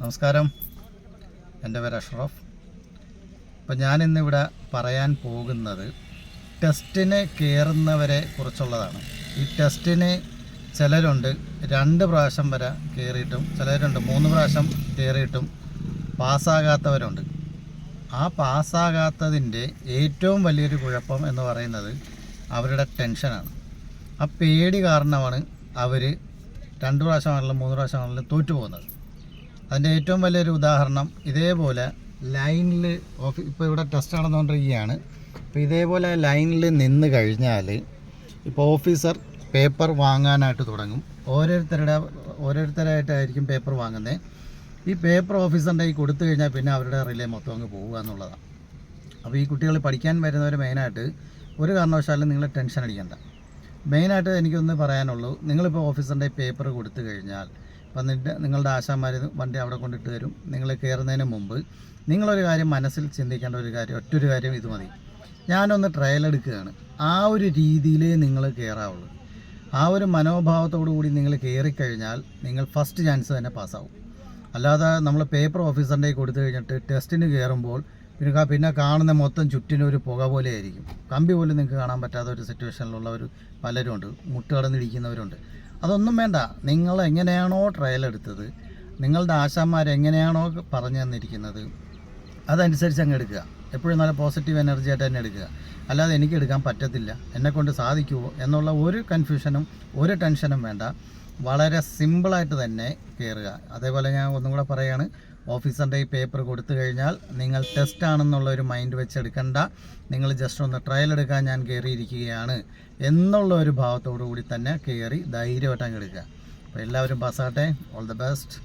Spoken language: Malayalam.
നമസ്കാരം. എന്റെ പേര് അഷ്റഫ്. അപ്പം ഞാനിന്നിവിടെ പറയാൻ പോകുന്നത് ടെസ്റ്റിന് കയറുന്നവരെ കുറിച്ചുള്ളതാണ്. ഈ ടെസ്റ്റിന് ചിലരുണ്ട് രണ്ട് പ്രാവശ്യം വരെ കയറിയിട്ടും ചിലരുണ്ട് മൂന്ന് പ്രാവശ്യം കയറിയിട്ടും പാസ്സാകാത്തവരുണ്ട്. ആ പാസ്സാകാത്തതിന്റെ ഏറ്റവും വലിയൊരു കുഴപ്പം എന്ന് പറയുന്നത് അവരുടെ ടെൻഷനാണ്. ആ പേടി കാരണമാണ് അവർ രണ്ട് പ്രാവശ്യമാണെങ്കിലും മൂന്ന് പ്രാവശ്യമാണെങ്കിലും തോറ്റു പോകുന്നത് അതിന്റെ ഏറ്റവും വലിയൊരു ഉദാഹരണം ഇതേപോലെ ലൈനിൽ ഓഫീ ഇപ്പോൾ ഇവിടെ ടെസ്റ്റ് നടന്നുകൊണ്ടിരിക്കുകയാണ്. അപ്പോൾ ഇതേപോലെ ലൈനിൽ നിന്ന് കഴിഞ്ഞാൽ ഇപ്പോൾ ഓഫീസർ പേപ്പർ വാങ്ങാനായിട്ട് തുടങ്ങും. ഓരോരുത്തരുടെ ഓരോരുത്തരായിട്ടായിരിക്കും പേപ്പർ വാങ്ങുന്നത് ഈ പേപ്പർ ഓഫീസറിന്റെ ഈ കൊടുത്തു കഴിഞ്ഞാൽ പിന്നെ അവരുടെ റിലേ മൊത്തം അങ്ങ് പോവുക എന്നുള്ളതാണ്. അപ്പോൾ ഈ കുട്ടികൾ പഠിക്കാൻ വരുന്നവർ മെയിനായിട്ട് ഒരു കാരണവശാലും നിങ്ങൾ ടെൻഷൻ അടിക്കണ്ട. മെയിനായിട്ട് എനിക്കൊന്ന് പറയാനുള്ളൂ നിങ്ങളിപ്പോൾ ഓഫീസറിന്റെ പേപ്പർ കൊടുത്തു കഴിഞ്ഞാൽ വന്നിട്ട് നിങ്ങളുടെ ആശാന്മാർ വണ്ടി അവിടെ കൊണ്ടിട്ട് തരും. നിങ്ങൾ കയറുന്നതിന് മുമ്പ് നിങ്ങളൊരു കാര്യം മനസ്സിൽ ചിന്തിക്കേണ്ട ഒരു കാര്യം ഒറ്റൊരു കാര്യം ഇത് മതി. ഞാനൊന്ന് ട്രയൽ എടുക്കുകയാണ്. ആ ഒരു രീതിയിലേ നിങ്ങൾ കയറാവുള്ളൂ ആ ഒരു മനോഭാവത്തോടു കൂടി നിങ്ങൾ കയറിക്കഴിഞ്ഞാൽ നിങ്ങൾ ഫസ്റ്റ് ചാൻസ് തന്നെ പാസ്സാവും അല്ലാതെ നമ്മൾ പേപ്പർ ഓഫീസറിന്റെ കൊടുത്തു കഴിഞ്ഞിട്ട് ടെസ്റ്റിന് കയറുമ്പോൾ പിന്നെ പിന്നെ കാണുന്ന മൊത്തം ചുറ്റിനും ഒരു പുക പോലെ ആയിരിക്കും. കമ്പി പോലും നിങ്ങൾക്ക് കാണാൻ പറ്റാത്ത ഒരു സിറ്റുവേഷനിലുള്ളവർ പലരും ഉണ്ട് മുട്ട് കടന്നിരിക്കുന്നവരുണ്ട് അതൊന്നും വേണ്ട. നിങ്ങൾ എങ്ങനെയാണോ ട്രയൽ എടുത്തത് നിങ്ങളുടെ ആശാന്മാർ എങ്ങനെയാണോ പറഞ്ഞു തന്നിരിക്കുന്നത് അതനുസരിച്ച് അങ്ങ് എടുക്കുക. എപ്പോഴും നല്ല പോസിറ്റീവ് എനർജി ആയിട്ട് തന്നെ എടുക്കുക. അല്ലാതെ എനിക്ക് എടുക്കാൻ പറ്റത്തില്ല. എന്നെക്കൊണ്ട് സാധിക്കുമോ എന്നുള്ള ഒരു കൺഫ്യൂഷനും ഒരു ടെൻഷനും വേണ്ട. വളരെ സിമ്പിളായിട്ട് തന്നെ കയറുക അതേപോലെ ഞാൻ ഒന്നും കൂടെ പറയുകയാണ് ഓഫീസറിന്റെ ഈ പേപ്പർ കൊടുത്തു കഴിഞ്ഞാൽ നിങ്ങൾ ടെസ്റ്റ് ആണെന്നുള്ള ഒരു മൈൻഡ് വെച്ചെടുക്കണ്ട. നിങ്ങൾ ജസ്റ്റ് ഒന്ന് ട്രയൽ എടുക്കാൻ ഞാൻ കയറിയിരിക്കുകയാണ് എന്നുള്ള ഒരു ഭാവത്തോടു കൂടി തന്നെ കയറി ധൈര്യമായിട്ട് അങ്ങ് എടുക്കുക. അപ്പോൾ എല്ലാവരും പാസ്സാകട്ടെ ഓൾ ദ ബെസ്റ്റ്